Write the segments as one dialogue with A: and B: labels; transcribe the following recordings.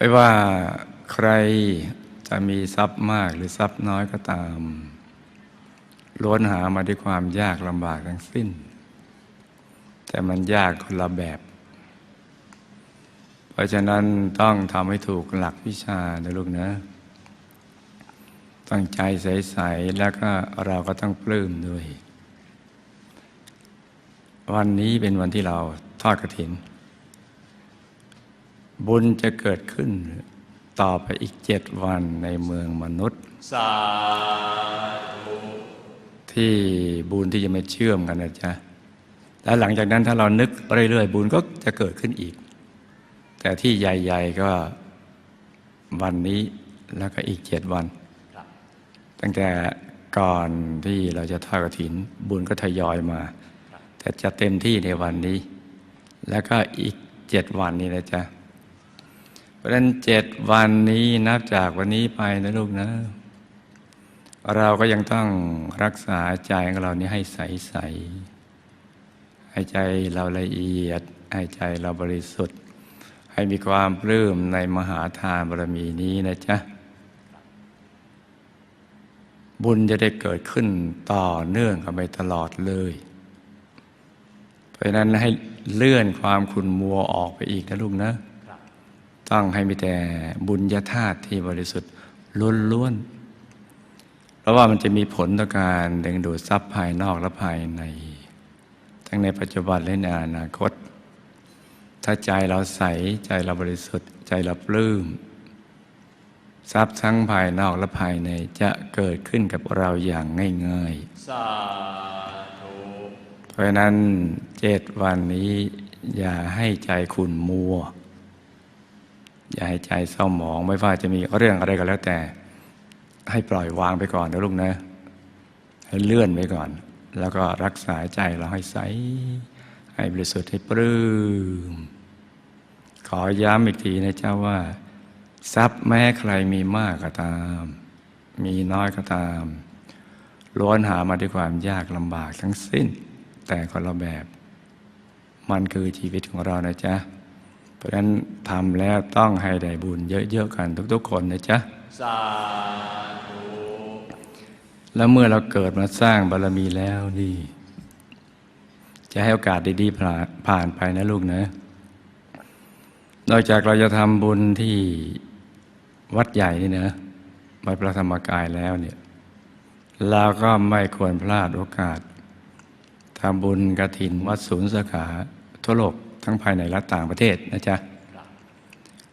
A: ไม่ว่าใครจะมีทรัพย์มากหรือทรัพย์น้อยก็ตามล้วนหามาด้วยความยากลำบากทั้งสิ้น แต่มันยากคนละแบบ เพราะฉะนั้นต้องทำให้ถูกหลักวิชานะลูกนะตั้งใจใส ๆ แล้วก็เราก็ต้องปลื้มด้วย วันนี้เป็นวันที่เราทอดกระถิน บุญจะเกิดขึ้น ต่อไปอีกเจ็ดวันในเมืองมนุษย์
B: สาธุ
A: ที่บุญที่จะมาเชื่อมกันนะจ๊ะแล้วหลังจากนั้นถ้าเรานึกเรื่อยๆ บุญก็จะเกิดขึ้นอีก แต่ที่ใหญ่ ๆก็วันนี้แล้วก็อีกเจ็ดวัน ตั้งแต่ก่อนที่เราจะทอดกระถิน บุญก็ทยอยมา แต่จะเต็มที่ในวันนี้ แล้วก็อีกเจ็ดวันนี้นะจ๊ะ เพราะฉะนั้นเจ็ดวันนี้นับจากวันนี้ไปนะลูกนะ เราก็ยังต้องรักษาใจของเรานี้ให้ใสใสๆให้ใจเราละเอียด ให้ใจเราบริสุทธิ์ ให้มีความปลื้มในมหาทานบารมีนี้นะจ๊ะ บุญจะได้เกิดขึ้นต่อเนื่องกันไปตลอดเลย เพราะนั้นให้เลื่อนความขุ่นมัวออกไปอีกนะลูกนะ ต้องให้มีแต่บุญญาธาตุที่บริสุทธิ์ล้วนๆ เพราะว่ามันจะมีผลต่อการดึงดูดทรัพย์ภายนอกและภายใน ทั้งในปัจจุบันและในอนาคต ถ้าใจเราใสใจเราบริสุทธิ์ ใจเราปลื้มทรัพย์ทั้งภายนอกและภายในจะเกิดขึ้นกับเราอย่างง่าย
B: สาธุ
A: ๆเพราะฉะนั้นเจ็ดวันนี้อย่าให้ใจขุ่นมัว อย่าให้ใจเศร้าหมองไม่ว่าจะมีเรื่องอะไรก็แล้วแต่ ให้ปล่อยวางไปก่อนนะลูกนะ ให้เลื่อนไปก่อน แล้วก็รักษาใจเราให้ใส ให้บริสุทธิ์ให้ปลื้มขอย้ำอีกทีนะเจ้าว่า ทรัพย์แม้ใครมีมากก็ตาม มีน้อยก็ตามล้วนหามาด้วยความยากลำบากทั้งสิ้น แต่คนละแบบ มันคือชีวิตของเรานะจ๊ะ เพราะฉะนั้นทำแล้วต้องให้ได้บุญเยอะๆกันทุกๆคนนะจ๊ะ
B: สาธุ
A: แล้วเมื่อเราเกิดมาสร้างบารมีแล้วนี่ จะให้โอกาสดีๆผ่านผ่านไปนะลูกนะ นอกจากเราจะทำบุญที่วัดใหญ่นี่นะวัดพระธรรมกายแล้วเนี่ยเราก็ไม่ควรพลาดโอกาสทำบุญกระถินวัดศูนย์สาขาทั่วโลก ทั้งภายในและต่างประเทศนะจ๊ะ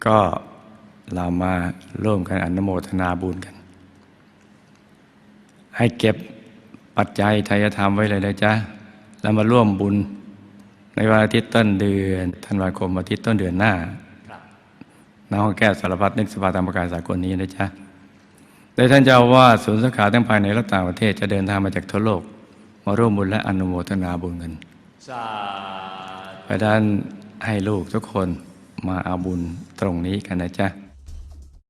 A: ก็เรามาร่วมกันอนุโมทนาบุญกัน ให้เก็บปัจจัยทายธรรมไว้เลยนะจ๊ะแล้วมาร่วมบุญ ในวันอาทิตย์ต้นเดือนธันวาคมอาทิตย์ต้นเดือนหน้าณห้องแก้วสารพัดนึกสภาธรรมกายสากลนี้นะจ๊ะโดยท่านเจ้าว่าศูนย์สาขาทั้งภายในและต่างประเทศจะเดินทางมาจากทั่วโลก มาร่วมบุญและอนุโมทนาบุญกัน
B: สา
A: เพราะนั้นให้ลูกทุกคนมาเอาบุญตรงนี้กันนะจ๊ะ